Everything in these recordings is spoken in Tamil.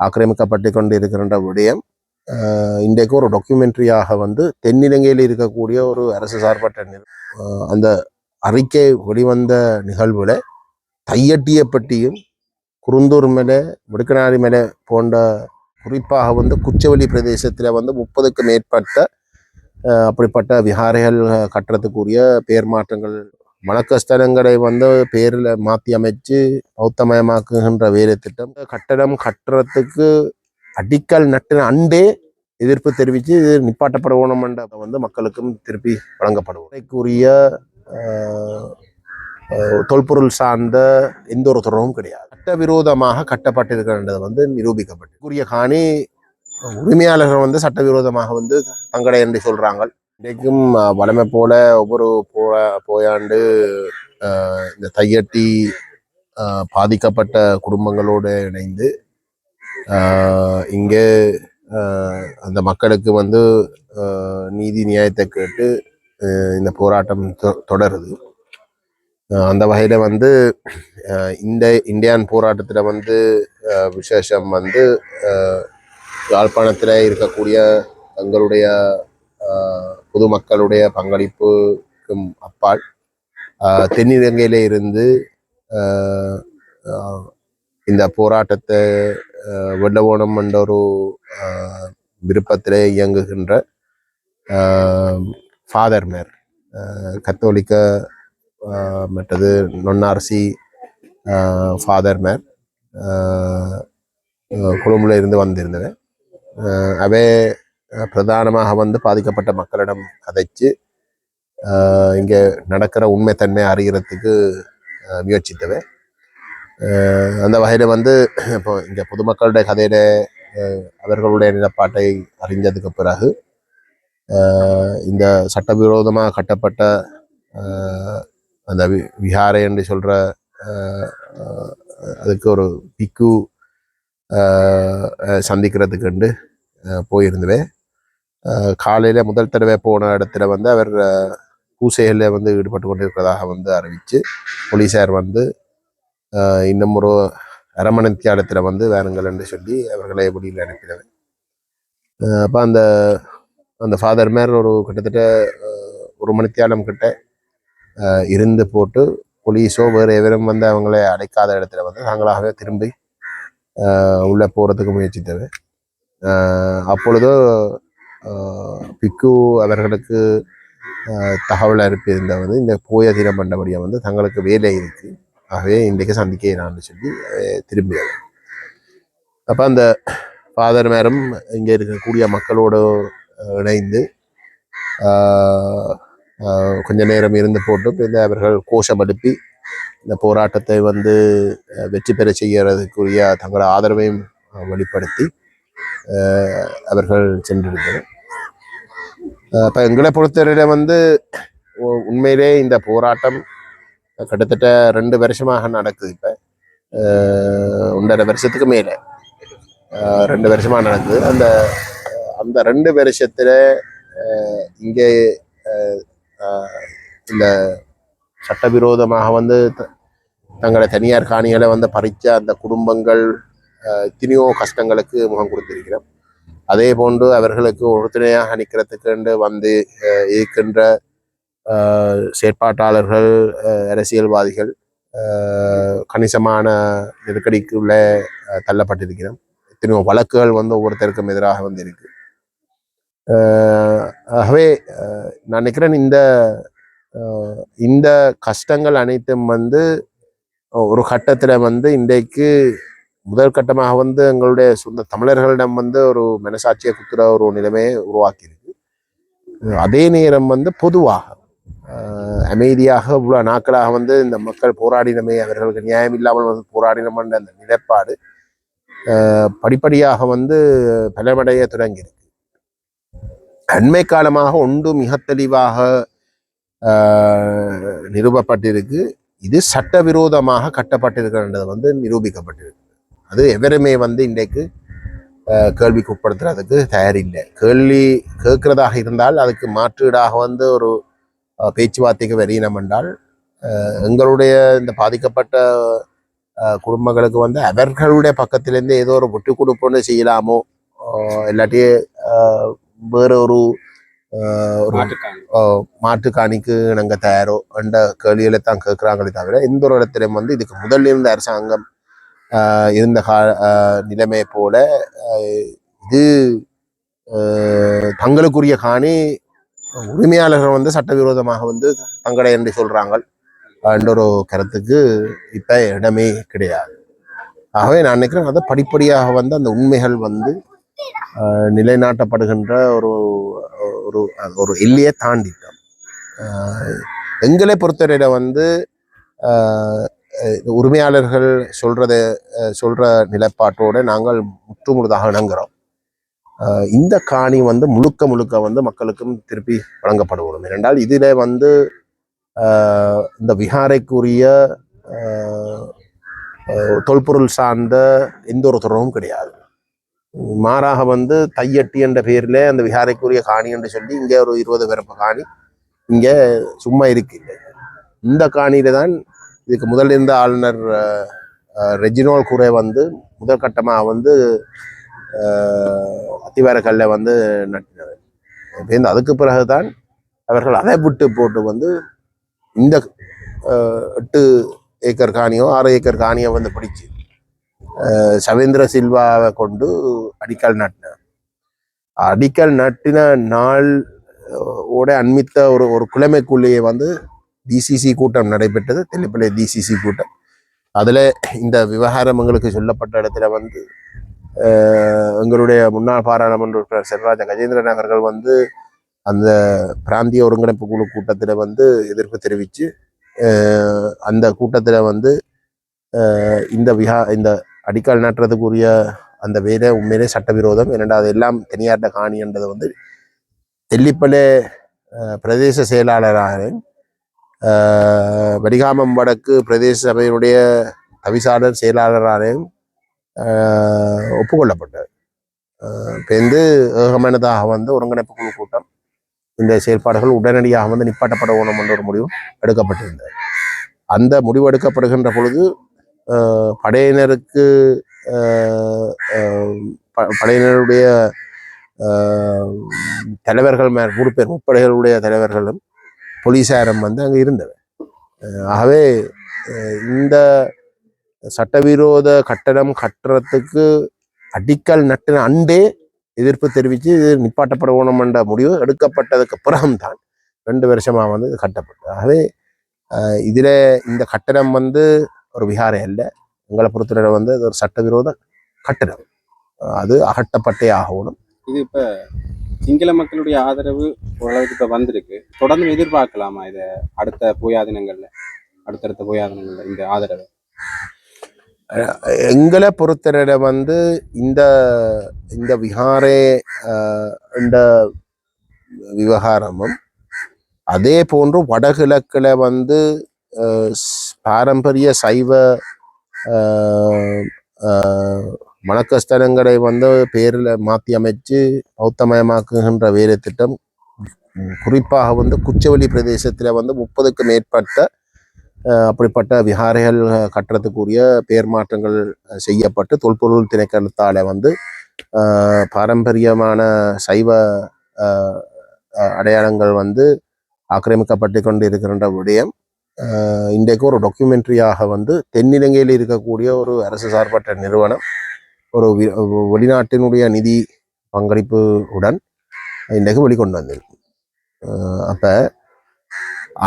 ஆக்கிரமிக்கப்பட்டு கொண்டு இருக்கின்ற விடயம் இன்றைக்கு ஒரு டாக்குமெண்ட்ரியாக வந்து தென்னிலங்கையில் இருக்கக்கூடிய ஒரு அரசு சார்பற்ற அந்த அறிக்கை வெளிவந்த நிகழ்வில் தையட்டிய பட்டியும் குருந்தூர் மேலே விடுக்கனாரி மேலே போன்ற குறிப்பாக வந்து குச்சவெளி பிரதேசத்தில் வந்து முப்பதுக்கு மேற்பட்ட அப்படிப்பட்ட விஹாரைகள் கட்டுறதுக்குரிய பெயர் மாற்றங்கள் மலக்கஸ்தலங்களை வந்து பேரில் மாற்றி அமைச்சு பௌத்தமயமாக்குகின்ற வேலை திட்டம் கட்டடம் கட்டுறதுக்கு அடிக்கல் நட்டின அண்டே எதிர்ப்பு தெரிவித்து இது நிப்பாட்டப்பட வேணுமென்ற வந்து மக்களுக்கும் திருப்பி வழங்கப்படும் இதற்குரிய ஆஹ், தொல்பொருள் சார்ந்த எந்த ஒரு தொடர்பும் கிடையாது. சட்டவிரோதமாக கட்டப்பட்டிருக்கின்றது வந்து நிரூபிக்கப்பட்டு உரிய காணி உரிமையாளர்கள் வந்து சட்டவிரோதமாக வந்து தங்கடை என்று சொல்கிறாங்க இன்றைக்கும் வளமை போல ஒவ்வொரு போ போயாண்டு இந்த தையட்டி பாதிக்கப்பட்ட குடும்பங்களோடு இணைந்து இங்கே அந்த மக்களுக்கு வந்து நீதி நியாயத்தை கேட்டு இந்த போராட்டம் தொ- தொடருது. அந்த வகையில் வந்து இந்த இந்தியான் போராட்டத்தில் வந்து விசேஷம் வந்து யாழ்ப்பாணத்தில் இருக்கக்கூடிய தங்களுடைய பொதுமக்களுடைய பங்களிப்புக்கும் அப்பால் தென்னிலங்கையில இருந்து இந்த போராட்டத்தை வெள்ளவோணம் என்ற ஒரு விருப்பத்திலே இயங்குகின்ற ஃபாதர்மேர் கத்தோலிக்க மற்றது நொன்னார்சி ஃபாதர்மேர் கொழும்புல இருந்து வந்திருந்தவன் அவை பிரதானமாக வந்து பாதிக்கப்பட்ட மக்களிடம் கதைச்சு இங்கே நடக்கிற உண்மைத்தன்மை அறிகிறதுக்கு ஆஹ், முயற்சித்தவன் அந்த வகையில் வந்து இப்போ இங்கே பொதுமக்களுடைய கதையில அவர்களுடைய நிலப்பாட்டை அறிஞ்சதுக்கு பிறகு இந்த சட்டவிரோதமாக கட்டப்பட்ட அந்த வி விஹாரை என்று சொல்கிற அதுக்கு ஒரு பிக்கு சந்திக்கிறதுக்கு போயிருந்துவேன் காலையில் முதல் தடவை போன இடத்துல வந்து அவர் பூசைகளில் வந்து ஈடுபட்டு கொண்டிருக்கிறதாக வந்து அறிவித்து போலீஸார் வந்து இன்னும் ஒரு அரை மணி வந்து வேணுங்கள் என்று சொல்லி அவர்களை வெளியில் அனுப்பினவர் அப்போ அந்த அந்த ஃபாதர் மேர் ஒரு கிட்டத்தட்ட ஒரு மணித்தியாலம் கிட்ட இருந்து போட்டு போலீஸோ வேறு எவரும் வந்து அவங்களை அடைக்காத இடத்துல வந்து தாங்களாகவே திரும்பி உள்ளே போகிறதுக்கு முயற்சித்தவர் அப்பொழுதோ பிக்கு அவர்களுக்கு தகவல் அனுப்பியிருந்தவர் வந்து இந்த போய தினம் பண்ணபடியாக வந்து தங்களுக்கு வேலை இருக்குது ஆகவே இன்றைக்கு சந்திக்கிறான்னு சொல்லி திரும்பியது. அப்போ அந்த ஃபாதர் மேரும் இங்கே இருக்கக்கூடிய மக்களோடு இணைந்து கொஞ்ச நேரம் இருந்து போட்டு பின்னர் அவர்கள் கோஷம் எழுப்பி இந்த போராட்டத்தை வந்து வெற்றி பெற செய்கிறதுக்குரிய தங்களோட ஆதரவையும் வெளிப்படுத்தி அவர்கள் சென்றிருந்தனர். இப்போ எங்களை பொறுத்தவரையில வந்து உ- உண்மையிலே இந்த போராட்டம் கிட்டத்தட்ட ரெண்டு வருஷமாக நடக்குது இப்போ. ஒன்றரை வருஷத்துக்கு மேலே. ரெண்டு வருஷமாக நடக்குது. அந்த அந்த ரெண்டு வருஷத்தில் இங்கே அஹ், இந்த சட்டவிரோதமாக வந்து த- தங்களை தனியார் காணிகளை வந்து பறித்த அந்த குடும்பங்கள் எத்தனையோ கஷ்டங்களுக்கு முகம் கொடுத்திருக்கிறோம். அதே போன்று அவர்களுக்கு உறுதுணையாக நிற்கிறதுக்கு வந்து அஹ், இருக்கின்ற செயற்பாட்டாளர்கள் அஹ், அரசியல்வாதிகள் கணிசமான நெருக்கடிக்குள்ளே தள்ளப்பட்டிருக்கிறோம். எத்தனையோ வழக்குகள் வந்து ஒவ்வொருத்தருக்கும் எதிராக வந்து இருக்கு. ஆகவே நான் நினைக்கிறேன் இந்த இந்த கஷ்டங்கள் அனைத்தும் வந்து ஒரு கட்டத்தில் வந்து இன்றைக்கு முதல் கட்டமாக வந்து எங்களுடைய சொந்த தமிழர்களிடம் வந்து ஒரு மனசாட்சியை குத்துற ஒரு நிலைமையை உருவாக்கியிருக்கு. அதே நேரம் வந்து பொதுவாக அமைதியாக இவ்வளோ நாட்களாக வந்து இந்த மக்கள் போராடினமே அவர்களுக்கு நியாயம் இல்லாமல் வந்து போராடினமன்ற அந்த நிலைப்பாடு படிப்படியாக வந்து பலமடைய தொடங்கியிருக்கு. அண்மை காலமாக ஒன்று மிக தெளிவாக நிறுவப்பட்டிருக்கு இது சட்டவிரோதமாக கட்டப்பட்டிருக்கின்றது வந்து நிரூபிக்கப்பட்டிருக்கு. அது எவருமே வந்து இன்றைக்கு கேள்விக்கு உட்படுத்துறதுக்கு தயாரில்லை. கேள்வி கேட்கிறதாக இருந்தால் அதுக்கு மாற்றீடாக வந்து ஒரு பேச்சுவார்த்தைக்கு வரையினம் என்றால் எங்களுடைய இந்த பாதிக்கப்பட்ட குடும்பங்களுக்கு வந்து அவர்களுடைய பக்கத்திலேருந்து ஏதோ ஒரு விட்டு கொடுப்புன்னு செய்யலாமோ இல்லாட்டி அஹ், வேற ஒரு மாட்டு காணிக்கு நாங்க தயாரோ என்ற கேள்விகளை தான் கேட்குறாங்களே தவிர எந்த ஒரு இடத்திலும் வந்து இதுக்கு முதல்ல இருந்த அரசாங்கம் இருந்த கா நிலைமை போல இது தங்களுக்குரிய காணி உரிமையாளர்கள் வந்து சட்டவிரோதமாக வந்து தங்கடை என்று சொல்கிறாங்க என்ற ஒரு கருத்துக்கு இப்போ இடமே கிடையாது. ஆகவே நான் நினைக்கிறேன் அது படிப்படியாக வந்து அந்த உண்மைகள் வந்து நிலைநாட்டப்படுகின்ற ஒரு ஒரு ஒரு எல்லையை தாண்டிட்டோம். எங்களை பொறுத்தவரையில வந்து உரிமையாளர்கள் சொல்றத சொல்கிற சொல்ற நாங்கள் முற்றுமுழுதாக இணங்குறோம். இந்த காணி வந்து முழுக்க முழுக்க வந்து மக்களுக்கும் திருப்பி வழங்கப்படணும் ஏனென்றால் இதில் வந்து இந்த விஹாரைக்குரிய தொல்பொருள் சார்ந்த எந்த ஒரு தொடர்பும் கிடையாது. மாறாக வந்து தையட்டி என்ற பெயரில் அந்த விஹாரைக்குரிய காணி என்று சொல்லி இங்கே ஒரு இருபது பிறப்பு காணி இங்கே சும்மா இருக்கு இந்த காணியில தான் இதுக்கு முதல் இருந்த ஆளுநர் ரெஜினோல் குரே வந்து முதல் கட்டமாக வந்து அஹ், அத்திவாரக்கல்ல வந்து நட்டினார். இப்ப இந்த அதுக்கு பிறகுதான் அவர்கள் அதை விட்டு போட்டு வந்து இந்த எட்டு ஏக்கர் காணியோ ஆறு ஏக்கர் காணியோ வந்து பிடிச்சு சவேந்திர சில்வாவை கொண்டு அடிக்கல் நட்டினார். அடிக்கல் நட்டின நாள் ஓட அண்மித்த ஒரு ஒரு கிழமைக்குள்ளேயே வந்து டிசிசி கூட்டம் நடைபெற்றது தெல்லிப்பள்ளி டிசிசி கூட்டம். அதில் இந்த விவகாரம் எங்களுக்கு சொல்லப்பட்ட இடத்துல வந்து எங்களுடைய முன்னாள் பாராளுமன்ற உறுப்பினர் செல்வராஜ கஜேந்திரன் அவர்கள் வந்து அந்த பிராந்திய ஒருங்கிணைப்பு குழு கூட்டத்தில் வந்து எதிர்ப்பு தெரிவித்து அந்த கூட்டத்தில் வந்து இந்த விஹா இந்த அடிக்கல் நாட்டுறதுக்குரிய அந்த வேலை உண்மையிலே சட்டவிரோதம். ஏனென்றால் அது எல்லாம் தனியார்ட காணின்றது வந்து தெல்லிப்பளை பிரதேச செயலாளராக வடிகாமம் வடக்கு பிரதேச சபையினுடைய தவிசாளர் செயலாளராகவும் ஒப்புக்கொள்ளப்பட்டார். அஹ், வந்து ஏகமனதாக வந்து ஒருங்கிணைப்பு குழு கூட்டம் இந்த செயல்பாடுகள் உடனடியாக வந்து நிப்பாட்டப்பட வேணும் என்ற ஒரு முடிவு எடுக்கப்பட்டிருந்தது. அந்த முடிவு எடுக்கப்படுகின்ற பொழுது படையினருக்கு ப- படையினருடைய தலைவர்கள் மே மூணு பேர் முப்படைகளுடைய தலைவர்களும் போலீஸாரம் வந்து அங்கே இருந்தவர். ஆகவே இந்த சட்டவிரோத கட்டடம் கட்டுறதுக்கு அடிக்கல் நட்டின அண்டே எதிர்ப்பு தெரிவித்து இது நிப்பாட்டப்பட வேணுமென்ற முடிவு எடுக்கப்பட்டதுக்கு பிறகும்தான் ரெண்டு வருஷமாக வந்து இது கட்டப்பட்டது. ஆகவே இதில் இந்த கட்டடம் வந்து ஒரு விகாரம் அல்ல. எங்களை பொறுத்தவரை வந்து அது ஒரு சட்டவிரோத கட்டடம் அது அகட்டப்பட்டே ஆகணும். இது இப்போ சிங்கள மக்களுடைய ஆதரவு ஓரளவுக்கு இப்போ வந்திருக்கு. தொடர்ந்து எதிர்பார்க்கலாமா இதை அடுத்த போயாதினங்களில் அடுத்தடுத்த போயாதினங்களில் இந்த ஆதரவு? எங்களை பொறுத்தவரை வந்து இந்த இந்த விகாரே இந்த விவகாரமும் அதே போன்று வடகிழக்கில் வந்து பாரம்பரிய சைவ அஹ், வந்து பேரில் மாற்றி அமைச்சு பௌத்தமயமாக்குகின்ற வேலை திட்டம் குறிப்பாக வந்து குச்சவெளி பிரதேசத்தில் வந்து முப்பதுக்கு மேற்பட்ட அப்படிப்பட்ட விஹாரைகள் கட்டுறதுக்குரிய பேர் மாற்றங்கள் செய்யப்பட்டு தொல்பொருள் திணைக்களத்தால் வந்து பாரம்பரியமான சைவ அடையாளங்கள் வந்து ஆக்கிரமிக்கப்பட்டு கொண்டு இருக்கின்ற விடயம் இன்றைக்கு ஒரு டாக்குமெண்ட்ரியாக வந்து தென்னிலங்கையில் இருக்கக்கூடிய ஒரு அரசு சார்பற்ற நிறுவனம். ஒரு வெளிநாட்டினுடைய நிதி பங்களிப்பு உடன் இன்றைக்கு வெளிக்கொண்டு வந்திருக்கும் அப்போ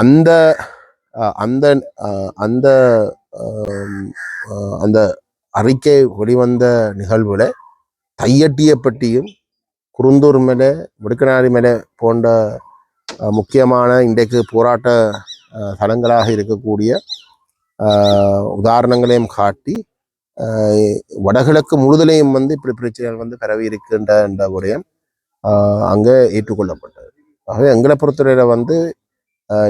அந்த அந்த அந்த அந்த அறிக்கை வெளிவந்த நிகழ்வில் தையட்டிய பெட்டியும் குருந்தூர் மேலே விடுக்கனாரி மேலே போன்ற முக்கியமான இன்றைக்கு போராட்ட தலங்களாக இருக்கக்கூடிய உதாரணங்களையும் காட்டி வடகிழக்கு முழுதலையும் வந்து இப்படி பிரச்சனைகள் வந்து பரவி இருக்கின்ற என்ற விடயம் அங்கே ஏற்றுக்கொள்ளப்பட்டது. ஆகவே எங்களை பொறுத்தவரையில வந்து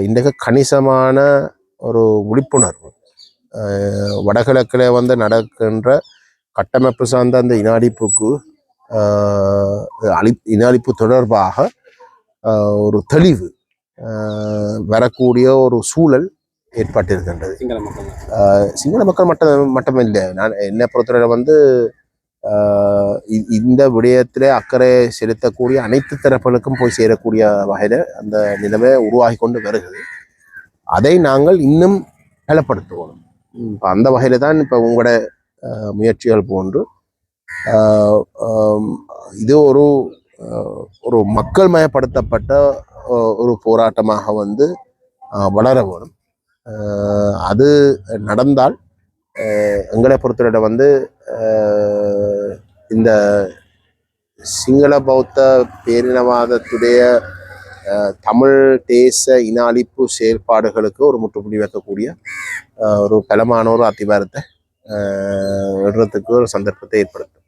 இன்றைக்கு கணிசமான ஒரு விழிப்புணர்வு வடகிழக்கில் வந்து நடக்கின்ற கட்டமைப்பு சார்ந்த அந்த இனாடிப்புக்கு அழி இனாடிப்பு தொடர்பாக ஒரு தெளிவு வரக்கூடிய ஒரு சூழல் ஏற்பட்டு இருக்கின்றது சிங்கள மக்கள் மட்டும். மட்டும் இல்லை நான் என்னை பொறுத்தவரை வந்து இந்த விடயத்திலே அக்கறை செலுத்தக்கூடிய அனைத்து தரப்புகளுக்கும் போய் சேரக்கூடிய வகையில் அந்த நிலைமை உருவாகி கொண்டு வருகிறது. அதை நாங்கள் இன்னும் பலப்படுத்துவோம். இப்போ அந்த வகையில் தான் இப்போ உங்களோட முயற்சிகள் போன்று இது ஒரு ஒரு மக்கள் மயப்படுத்தப்பட்ட ஒரு போராட்டமாக வந்து வளர வேணும் ஆஹ் அது நடந்தால் எங்களை பொறுத்தவரை வந்து இந்த சிங்கள பௌத்த பேரினவாதத்துடைய தமிழ் தேச இன அழிப்பு செயல்பாடுகளுக்கு ஒரு முற்றுப்புள்ளி வைக்கக்கூடிய ஒரு பலமான ஒரு அத்திவாரத்தை ஆஹ் விடுறதுக்கு ஒரு சந்தர்ப்பத்தை ஏற்படுத்தும்.